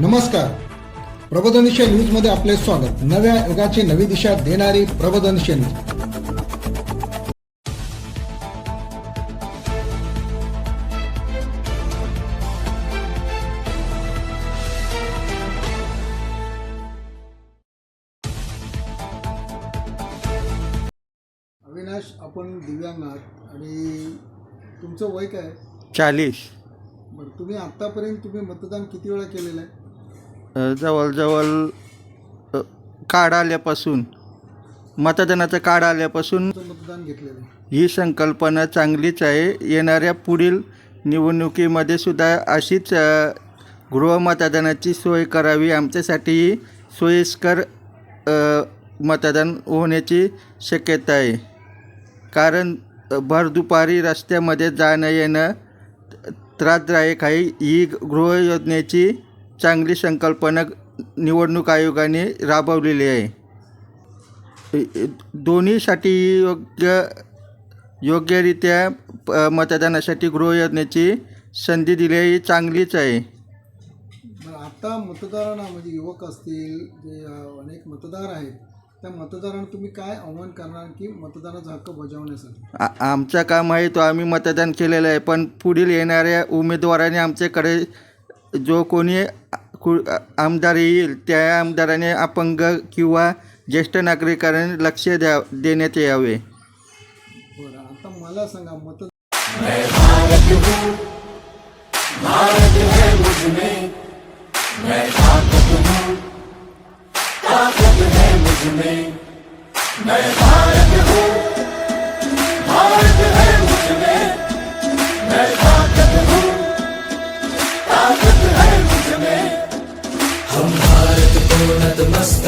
नमस्कार. प्रबोधनिशय न्यूजमध्ये आपले स्वागत. नव्या युगाची नवी दिशा देणारी प्रबोधनिशय न्यूज अविनाश आपण दिव्यांग आहात आणि तुमचं वय काय? चाळीस. बरं तुम्ही आतापर्यंत तुम्ही मतदान किती वेळा केलेलं आहे? जवळजवळ कार्ड आल्यापासून मतदानाचं कार्ड आल्यापासून मतदान घेतलेलं ही संकल्पना चांगलीच आहे. येणाऱ्या पुढील निवडणुकीमध्ये सुद्धा अशीच गृहमतदानाची सोय करावी. आमच्यासाठी सोयीस्कर मतदान होण्याची शक्यता आहे. कारण अ, भर दुपारी रस्त्यामध्ये जाणं येणं त्रासदायक आहे. ही गृह योजनेची चांगली संकल्पना निवडणूक आयोगाने राबवलेली आहे. दोन्हीसाठी योग्य योग्यरित्या प- मतदानासाठी गृह योजनेची संधी दिली आहे ही चांगलीच आहे. आता मतदारांना म्हणजे युवक असतील जे अनेक मतदार आहेत त्या मतदारांना तुम्ही काय आव्हान करणार की मतदानाचा हक्क बजावण्यासाठी? आमचं काम आहे तो आम्ही मतदान केलेलं आहे पण पुढील येणाऱ्या उमेदवाराने आमच्याकडे जो कोणी कु- आमदार येईल त्या आमदाराने अपंग किंवा ज्येष्ठ नागरिकांनी लक्ष द्या देण्यात यावे. बरं आता मला सांगा मत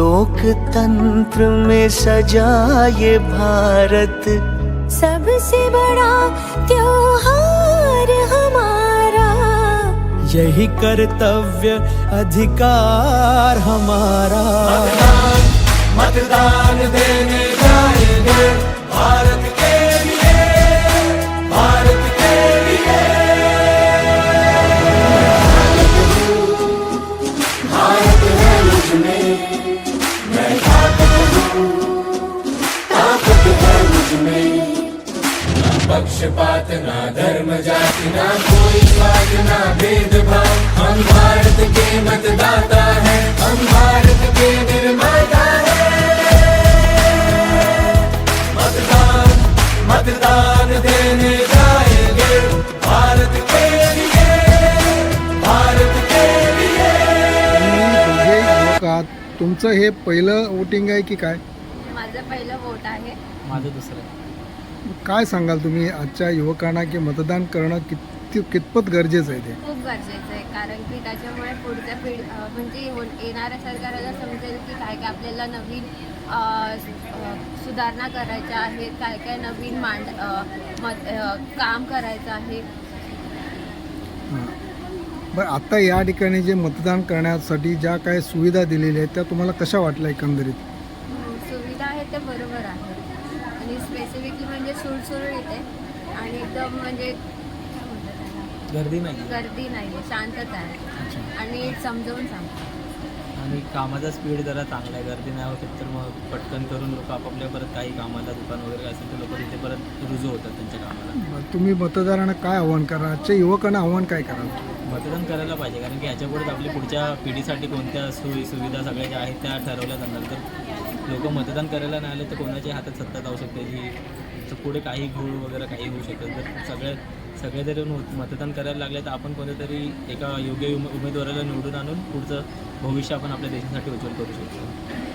लोकतंत्र में सजा ये भारत। सबसे बड़ा त्योहार हमारा। यही कर्तव्य अधिकार हमारा। मतदान देने जाएंगे। पक्षपात ना धर्म जाति ना कोई स्वाद ना भेदभाव। हम भारत के मतदाता हैं हम भारत के निर्माता हैं। मतदान मतदान देने जाएंगे भारत के लिए भारत के लिए। तुम्ही दोघे युवक आहात तुमचं हे पहिलं वोटिंग आहे की काय? माझं पहिलं वोट आहे. माझं दुसरं. काय सांगाल तुम्ही? आजच्या युवकांना की मतदान करणं किती कितपत गरजेचं आहे ते? खूप गरजेचं आहे. कारण की त्याच्यामुळे पुढच्या पिढी म्हणजे हो- येणाऱ्या सरकाराला समजेल की काय काय आपल्याला नवीन अं, अं, सुधारणा करायच्या आहेत. काय काय नवीन मांड अं, मत अं, काम करायचं आहे. हां. बरं आता या ठिकाणी जे मतदान करण्यासाठी ज्या काय सुविधा दिलेल्या आहेत त्या तुम्हाला कशा वाटल्या एकंदरीत? हम्म, सुविधा आहे ते बरोबर आहे आणि स्पेसिफिकली म्हणजे आहे आणि एकदम म्हणजे? गर्दी नाही. गर्दी नाही आहे शांतता आहे. आणि समजवून सांगतो. आणि कामाचा स्पीड जरा चांगला आहे. गर्दी नाही होत तर मग पटकन करून लोक आपापल्या परत काही कामाला दुकान वगैरे असेल तर लोक तिथे परत रुजू होतात त्यांच्या कामाला. बरं, तुम्ही मतदारांना काय आव्हान करा आजच्या युवकांना आव्हान काय कराल? मतदान करायला पाहिजे कारण की ह्याच्यापुढेच आपली पुढच्या पिढीसाठी कोणत्या सोयी सुविधा सगळ्या ज्या आहेत त्या ठरवल्या जाणार. तर लोक मतदान करायला नाही आले तर कोणाच्या हातात सत्ता जाऊ शकते? जी पुढे काही घोळ वगैरे काही होऊ शकतं तर सगळे सगळे जरी मतदान करायला लागले तर आपण कोणत्यातरी एका योग्य उमे- उमेदवाराला निवडून आणून पुढचं भविष्य आपण आपल्या देशासाठी उज्ज्वल करू शकतो.